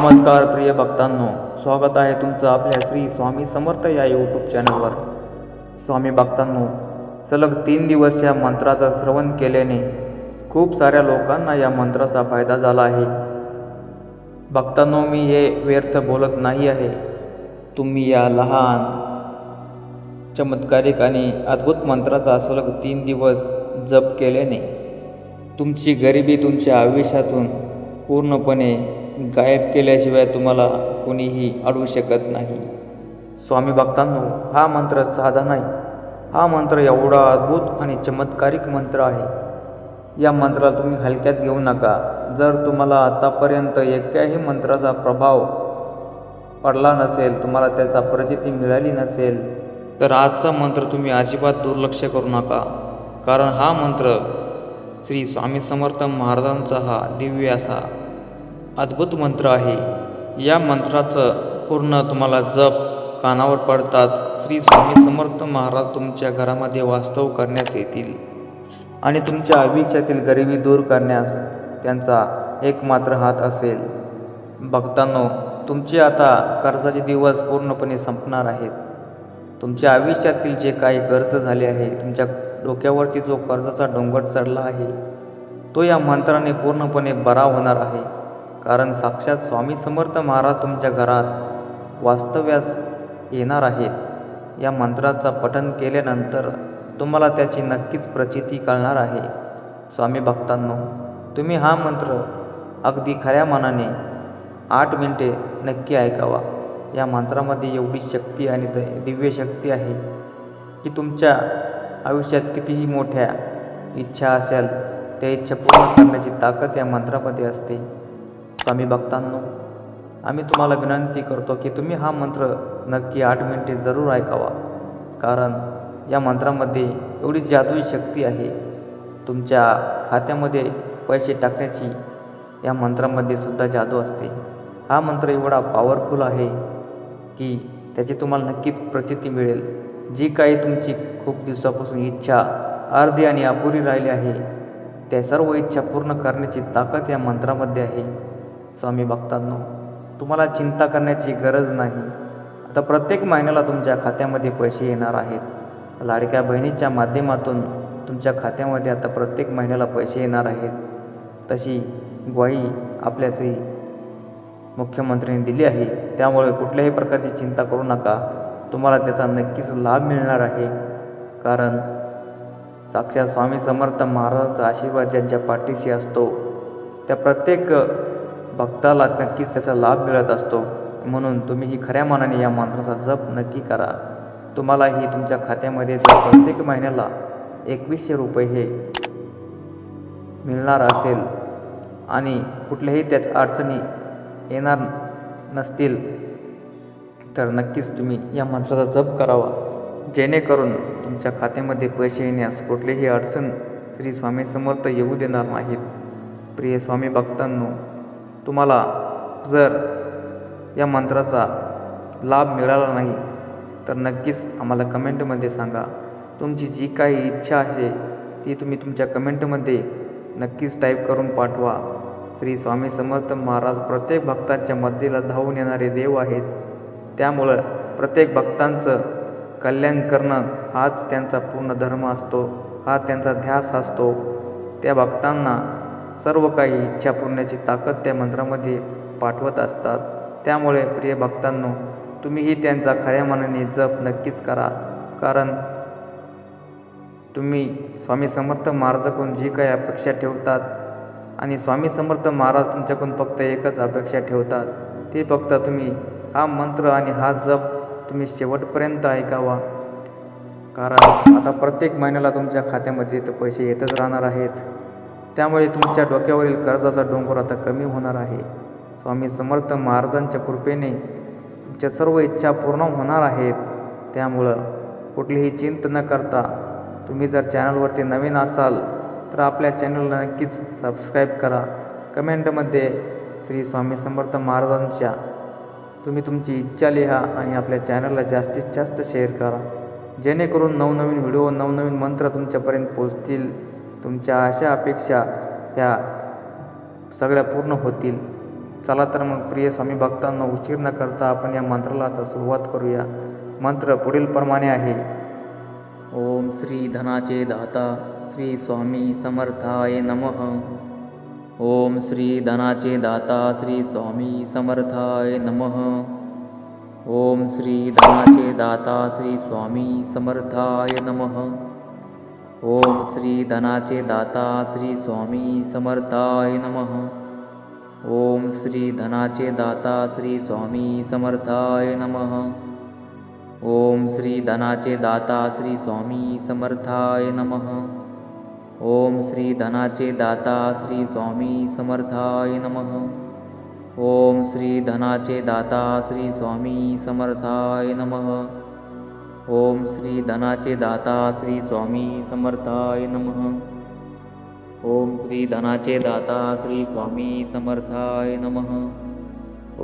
नमस्कार प्रिय भक्तांनो. स्वागत आहे तुमचं आपल्या श्री स्वामी समर्थ या यूट्यूब चॅनलवर स्वामी भक्तांनो सलग तीन दिवस या मंत्राचा श्रवण केल्याने खूप साऱ्या लोकांना या मंत्राचा फायदा झाला आहे. भक्तांनो मी हे व्यर्थ बोलत नाही आहे. तुम्ही या लहान चमत्कारिक आणि अद्भुत मंत्राचा सलग तीन दिवस जप केल्याने तुमची गरिबी तुमच्या आयुष्यातून पूर्णपणे गायब केल्याशिवाय तुम्हाला कोणीही अडवू शकत नाही. स्वामी भक्तांनो हा मंत्र साधा नाही. हा मंत्र एवढा अद्भुत आणि चमत्कारिक मंत्र आहे. या मंत्राला तुम्ही हलक्यात घेऊ नका. जर तुम्हाला आतापर्यंत एकाही मंत्राचा प्रभाव पडला नसेल तुम्हाला त्याचा प्रचिती मिळाली नसेल तर आजचा मंत्र तुम्ही अजिबात दुर्लक्ष करू नका. कारण हा मंत्र श्री स्वामी समर्थ महाराजांचा हा दिव्य असा अद्भुत मंत्र आहे. या मंत्राचं पूर्ण तुम्हाला जप कानावर पडताच श्री स्वामी समर्थ महाराज तुमच्या घरामध्ये वास्तव करण्यास येतील. आणि तुमच्या आयुष्यातील गरिबी दूर करण्यास त्यांचा एकमात्र हात असेल. भक्तांनो तुमचे आता कर्जाचे दिवस पूर्णपणे संपणार आहेत. तुमच्या आयुष्यातील जे काही कर्ज झाले आहे तुमच्या डोक्यावरती जो कर्जाचा डोंगर चढला आहे तो या मंत्राने पूर्णपणे बरा होणार आहे. कारण साक्षात स्वामी समर्थ महाराज तुमच्या घरात वास्तव्यास येणार आहेत. या मंत्राचा पठन केल्यानंतर तुम्हाला त्याची नक्कीच प्रचिती कळणार आहे. स्वामी भक्तांनो तुम्ही हा मंत्र अगदी खऱ्या मनाने आठ मिनिटे नक्की ऐकावा. या मंत्रामध्ये एवढी शक्ती आणि द दिव्य शक्ती आहे की तुमच्या आयुष्यात कितीही मोठ्या इच्छा असेल त्या इच्छा पूर्ण करण्याची ताकद या मंत्रामध्ये असते. स्वामी भक्तांनो आम्ही तुम्हाला विनंती करतो की तुम्ही हा मंत्र नक्की आठ मिनिटे जरूर ऐकावा. कारण या मंत्रामध्ये एवढी जादुई शक्ती आहे. तुमच्या खात्यामध्ये पैसे टाकण्याची या मंत्रामध्ये सुद्धा जादू असते. हा मंत्र एवढा पॉवरफुल आहे की त्याची तुम्हाला नक्कीच प्रचिती मिळेल. जी काही तुमची खूप दिवसापासून इच्छा अर्धी आणि अपुरी राहिली आहे त्या सर्व इच्छा पूर्ण करण्याची ताकद या मंत्रामध्ये आहे. स्वामी भक्तांनो तुम्हाला चिंता करण्याची गरज नाही. आता प्रत्येक महिन्याला तुमच्या खात्यामध्ये पैसे येणार आहेत. लाडक्या बहिणीच्या माध्यमातून तुमच्या खात्यामध्ये आता प्रत्येक महिन्याला पैसे येणार आहेत. तशी ग्वाही आपल्या श्री मुख्यमंत्र्यांनी दिली आहे. त्यामुळे कुठल्याही प्रकारची चिंता करू नका. तुम्हाला त्याचा नक्कीच लाभ मिळणार आहे. कारण साक्षात स्वामी समर्थ महाराजांचा आशीर्वाद ज्यांच्या पाठीशी असतो त्या प्रत्येक भक्ताला नक्कीच त्याचा लाभ मिळत असतो. म्हणून तुम्ही ही खऱ्या मनाने या मंत्राचा जप नक्की करा. तुम्हालाही तुमच्या खात्यामध्ये जर प्रत्येक महिन्याला एकवीसशे रुपये हे मिळणार असेल आणि कुठल्याही त्याच अडचणी येणार नसतील तर नक्कीच तुम्ही या मंत्राचा जप करावा. जेणेकरून तुमच्या खात्यामध्ये पैसे येण्यास कुठलीही अडचण श्री स्वामी समर्थ येऊ देणार नाहीत. प्रिय स्वामी भक्तांनो तुम्हाला जर या मंत्राचा लाभ मिळाला नाही तर नक्कीच आम्हाला कमेंटमध्ये सांगा. तुमची जी काही इच्छा आहे ती तुम्ही तुमच्या कमेंटमध्ये नक्कीच टाईप करून पाठवा. श्री स्वामी समर्थ महाराज प्रत्येक भक्ताच्या मध्येला धावून येणारे देव आहेत. त्यामुळं प्रत्येक भक्तांचं कल्याण करणं हाच त्यांचा पूर्ण धर्म असतो हा त्यांचा ध्यास असतो. त्या भक्तांना सर्व काही इच्छा पुरण्याची ताकद त्या मंत्रामध्ये पाठवत असतात. त्यामुळे प्रिय भक्तांनो तुम्हीही त्यांचा खऱ्या मनाने जप नक्कीच करा. कारण तुम्ही स्वामी समर्थ महाराजाकडून जी काही अपेक्षा ठेवतात आणि स्वामी समर्थ महाराज तुमच्याकडून फक्त एकच अपेक्षा ठेवतात. ते फक्त तुम्ही हा मंत्र आणि हा जप तुम्ही शेवटपर्यंत ऐकावा. कारण आता प्रत्येक महिन्याला तुमच्या खात्यामध्ये तर पैसे येतच राहणार आहेत. त्यामुळे तुमच्या डोक्यावरील कर्जाचा डोंगर आता कमी होणार आहे. स्वामी समर्थ महाराजांच्या कृपेने तुमच्या सर्व इच्छा पूर्ण होणार आहेत. त्यामुळं कुठलीही चिंत न करता तुम्ही जर चॅनलवरती नवीन असाल तर आपल्या चॅनलला नक्कीच सबस्क्राईब करा. कमेंटमध्ये श्री स्वामी समर्थ महाराजांच्या तुम्ही तुमची इच्छा लिहा आणि आपल्या चॅनलला जास्तीत जास्त शेअर करा. जेणेकरून नवनवीन व्हिडिओ नवनवीन मंत्र तुमच्यापर्यंत पोचतील तुमच्या अशा अपेक्षा ह्या सगळ्या पूर्ण होतील. चला तर मग प्रिय स्वामी भक्तांना उशीर न करता आपण या मंत्राला आता सुरुवात करूया. मंत्र पुढील प्रमाणे आहे. ओम श्री धनाचे दाता श्री स्वामी समर्थाय नमः. ओम श्री धनाचे दाता श्री स्वामी समर्थाय नमः. ओम श्री धनाचे दाता श्री स्वामी समर्थाय नमः. ओम श्री धनाचे दाता श्री स्वामी समर्थाय नमः. ओम श्री धनाचे दाता श्री स्वामी समर्थाय नमः. ओम श्री धनाचे दाता श्री स्वामी समर्थाय नमः. ओम श्री धनाचे दाता श्री स्वामी समर्थाय नमः. ओम श्री धनाचे दाता श्री स्वामी समर्थाय नमः. ओम श्री धनाचे दाता श्री स्वामी समर्थाय नमः। ओम श्री धनाचे दाता श्री स्वामी समर्थाय नमः।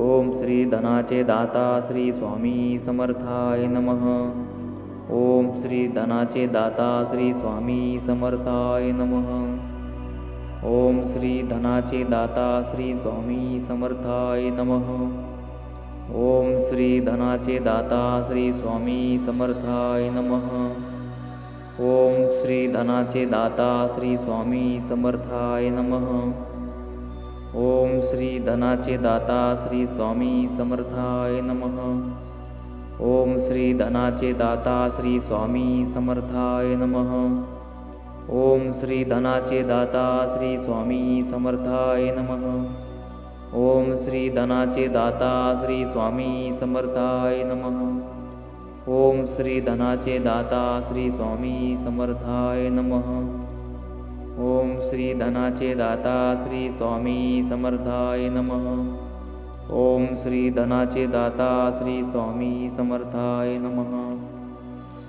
ओम श्री धनाचे दाता श्री स्वामी समर्थाय नमः। ओम श्री धनाचे दाता श्री स्वामी समर्थाय नमः। ओम श्री धनाचे दाता श्री स्वामी समर्थाय नमः। ओम श्री धनाचे दाता श्री स्वामी समर्थाय नमः. ओम श्री धनाचे दाता श्री स्वामी समर्थाय नमः. ओम श्री धनाचे दाता श्री स्वामी समर्थाय नमः. ओम श्री धनाचे दाता श्री स्वामी समर्थाय नमः. ओम श्री धनाचे दाता श्री स्वामी समर्थाय नमः. ओम श्री धनाचे दाता श्री स्वामी समर्थाय नमः. ओम श्री धनाचे दाता श्री स्वामी समर्थाय नमः. ओम श्री धनाचे दाता श्री स्वामी समर्थाय नमः. ओम श्री धनाचे दाता श्री स्वामी समर्थाय नमः.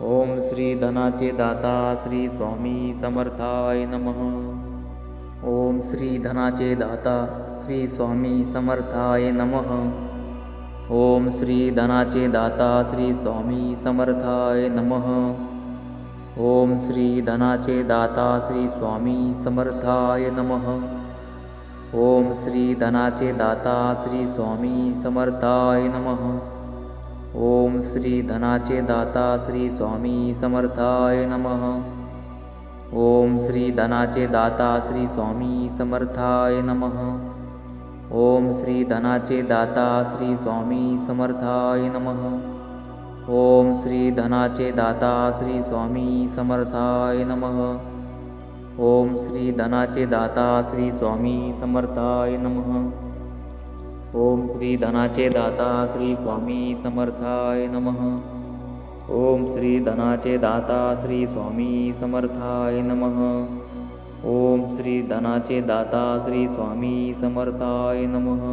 ओम श्री धनाचे दाता श्री स्वामी समर्थाय नमः. ओम श्री धनाचे दाता श्री स्वामी समर्थाय नमः. ओम श्री धनाचे दाता श्री स्वामी समर्थाय नमः. ओम श्री धनाचे दाता श्री स्वामी समर्थाय नमः. ओम श्री धनाचे दाता श्री स्वामी समर्थाय नमः. ओम श्री धनाचे दाता श्री स्वामी समर्थाय नमः. ओम श्री धनाचे दाता श्री स्वामी समर्थाय नमः. ओम श्री धनाचे दाता श्री स्वामी समर्थाय नमः. ओम श्री धनाचे दाता श्री स्वामी समर्थाय नमः. ओम श्री धनाचे दाता श्री स्वामी समर्थाय नमः. ओम श्री धनाचे दाता श्री स्वामी समर्थाय नमः. ओम श्री धनाचे दाता श्री स्वामी समर्थाय नमः। ओम श्री धनाचे दाता श्री स्वामी समर्थाय नमः।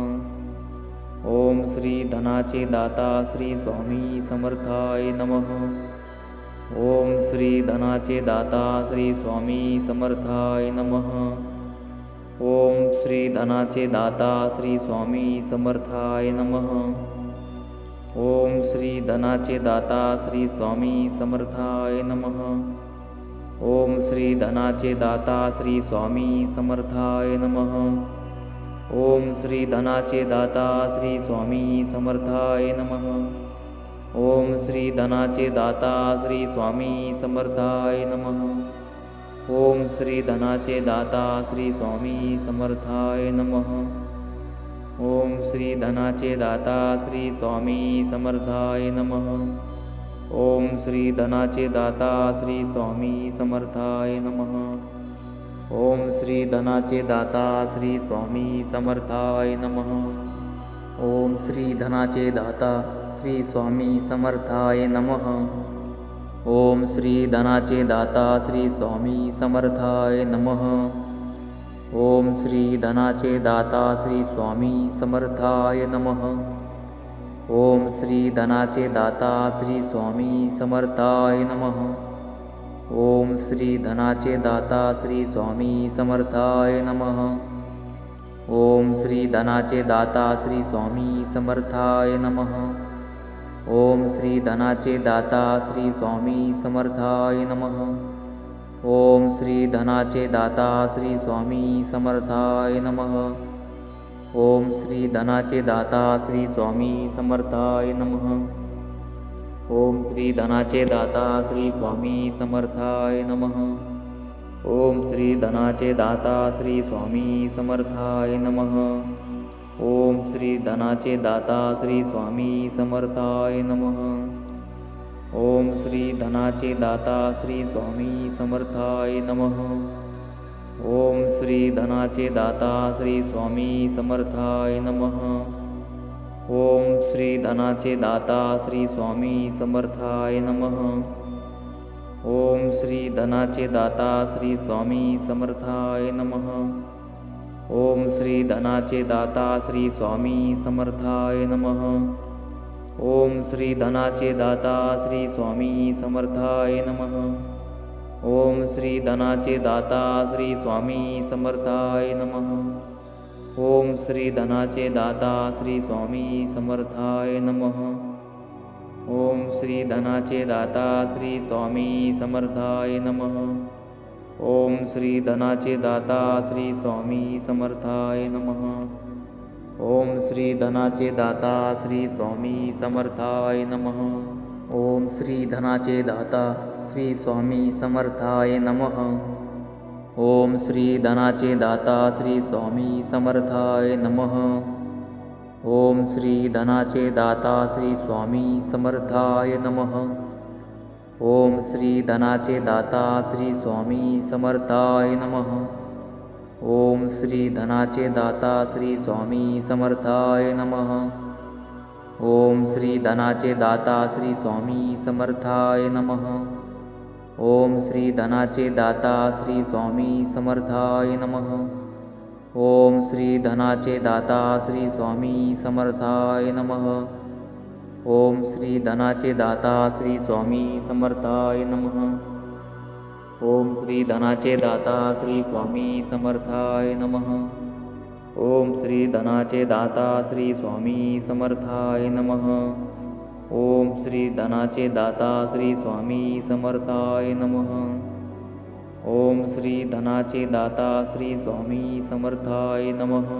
ओम श्री धनाचे दाता श्री स्वामी समर्थाय नमः। ओम श्री धनाचे दाता श्री स्वामी समर्थाय नमः। ओम श्री धनाचे दाता श्री स्वामी समर्थाय नमः। ओम श्री धनाचे दाता श्री स्वामी समर्थाय नमः। ओम श्री धनाचे दाता श्री स्वामी समर्थाय नमः। ओम श्री धनाचे दाता श्री स्वामी समर्थाय नमः। ओम श्री धनाचे दाता श्री स्वामी समर्थाय नमः। ओम श्री धनाचे दाता श्री स्वामी समर्थाय नमः श्री धनाचे दाता श्री स्वामी समर्थाय नमः. ओम श्री धनाचे दाता श्री स्वामी समर्थाय नमः. ओम श्री धनाचे दाता श्री स्वामी समर्थाय नमः. ओम श्री धनाचे दाता श्री स्वामी समर्थाय नमः. ओम श्री धनाचे दाता श्री स्वामी समर्थाय नमः. ॐ श्रीधनाचे दाता श्रीस्वामी समर्थाय नमः। ॐ श्रीधनाचे दाता श्रीस्वामी समर्थाय नमः। ॐ श्रीधनाचे दाता श्रीस्वामी समर्थाय नमः। ॐ श्रीधनाचे दाता श्रीस्वामी समर्थाय नमः। ॐ श्रीधनाचे दाता श्रीस्वामी समर्थाय नमः। ओम श्री धनाचे दाता श्री स्वामी समर्थाय नमः। ओम श्री धनाचे दाता श्री स्वामी समर्थाय नमः। ओम श्री धनाचे दाता श्री स्वामी समर्थाय नमः। ओम श्री धनाचे दाता श्री स्वामी समर्थाय नमः। ओम श्री धनाचे दाता श्री स्वामी समर्थाय नमः। ओम श्री धनाचे दाता श्री स्वामी समर्थाय नमः। ओम श्री धनाचे दाता श्री स्वामी समर्थाय नमः। ओम श्री धनाचे दाता श्री स्वामी समर्थाय नमः। ओम श्री धनाचे दाता श्री स्वामी समर्थाय नमः। ओम श्री धनाचे दाता श्री स्वामी समर्थाय नमः ओम श्री धनाचे दाता श्री स्वामी समर्थाय नमः। ओम श्री धनाचे दाता श्री स्वामी समर्थाय नमः। ओम श्री धनाचे दाता श्री स्वामी समर्थाय नमः। ओम श्री धनाचे दाता श्री स्वामी समर्थाय नमः। ओम श्री धनाचे दाता श्री स्वामी समर्थाय नमः। ओम श्री धनाचे दाता श्री स्वामी समर्थाय नमः। ओम श्री धनाचे दाता श्री स्वामी समर्थाय नमः। ओम श्री धनाचे दाता श्री स्वामी समर्थाय नमः। ओम श्री धनाचे दाता श्री स्वामी समर्थाय नमः। ओम श्री धनाचे दाता श्री स्वामी समर्थाय नमः। ओम श्री धनाचे दाता श्री स्वामी समर्थाय नमः. ओम श्री धनाचे दाता श्री स्वामी समर्थाय नमः. ओम श्री धनाचे दाता श्री स्वामी समर्थाय नमः. ओम श्री धनाचे दाता श्री स्वामी समर्थाय नमः. ओम श्री धनाचे दाता श्री स्वामी समर्थाय नमः. ओम श्री धनाचे दाता श्री स्वामी समर्थाय नमः. ओम श्री धनाचे दाता श्री स्वामी समर्थाय नमः. ओम श्री धनाचे दाता श्री स्वामी समर्थाय नमः. ओम श्री धनाचे दाता श्री स्वामी समर्थाय नमः.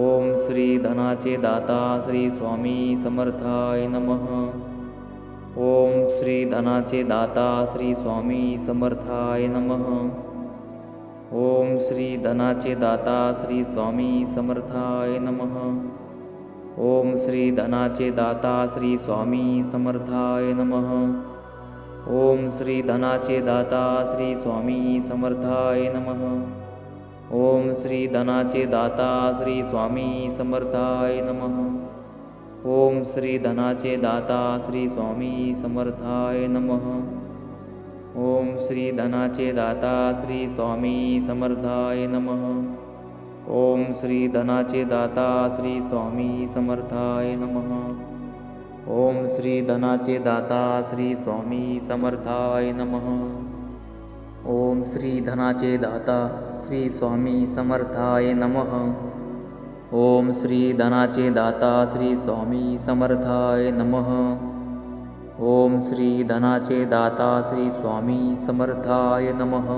ओम श्री धनाचे दाता श्री स्वामी समर्थाय नमः. ओम श्री धनाचे दाता श्री स्वामी समर्थाय नमः। ओम श्री धनाचे दाता श्री स्वामी समर्थाय नमः। ओम श्री धनाचे दाता श्री स्वामी समर्थाय नमः। ओम श्री धनाचे दाता श्री स्वामी समर्थाय नमः। ओम श्री धनाचे दाता श्री स्वामी समर्थाय नमः ओम श्री धनाचे दाता श्री स्वामी समर्थाय नमः. ओम श्री धनाचे दाता श्री स्वामी समर्थाय नमः. ओम श्री धनाचे दाता श्री स्वामी समर्थाय नमः. ओम श्री धनाचे दाता श्री स्वामी समर्थाय नमः. ओम श्री धनाचे दाता श्री स्वामी समर्थाय नमः. ओम श्री धनाचे दाता श्री स्वामी समर्थाय नमः। ओम श्री धनाचे दाता श्री स्वामी समर्थाय नमः।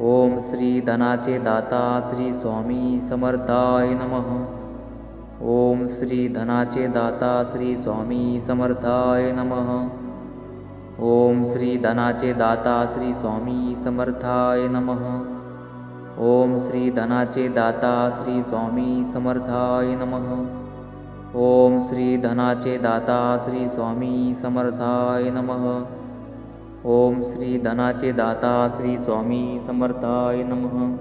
ओम श्री धनाचे दाता श्री स्वामी समर्थाय नमः। ओम श्री धनाचे दाता श्री स्वामी समर्थाय नमः। ओम श्री धनाचे दाता श्री स्वामी समर्थाय नमः ओम श्री धनाचे दाता श्री स्वामी समर्थाय नमः. ओम श्री धनाचे दाता श्री स्वामी समर्थाय नमः. ओम श्री धनाचे दाता श्री स्वामी समर्थाय नमः.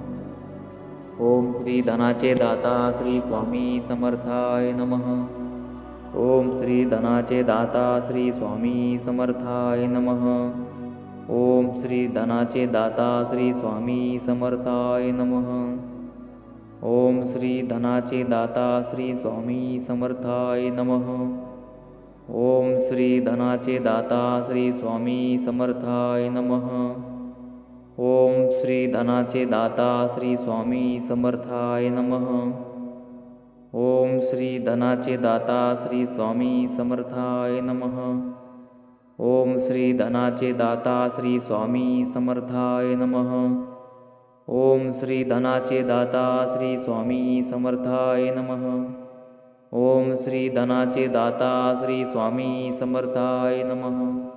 ओम श्री धनाचे दाता श्री स्वामी समर्थाय नमः. ओम श्री धनाचे दाता श्री स्वामी समर्थाय नमः. ओम श्री धनाचे दाता श्री स्वामी समर्थाय नमः. ओम श्री धनाचे दाता श्री स्वामी समर्थाय नमः. ओम श्री धनाचे दाता श्री स्वामी समर्थाय नमः. ओम श्री धनाचे दाता श्री स्वामी समर्थाय नमः. ओम श्री धनाचे दाता श्री स्वामी समर्थाय नमः. ओम श्री धनाचे दाता श्री स्वामी समर्थाय नमः. ओम श्री धनाचे दाता श्री स्वामी समर्थाय नमः. ओम श्री धनाचे दाता श्री स्वामी समर्थाय नमः.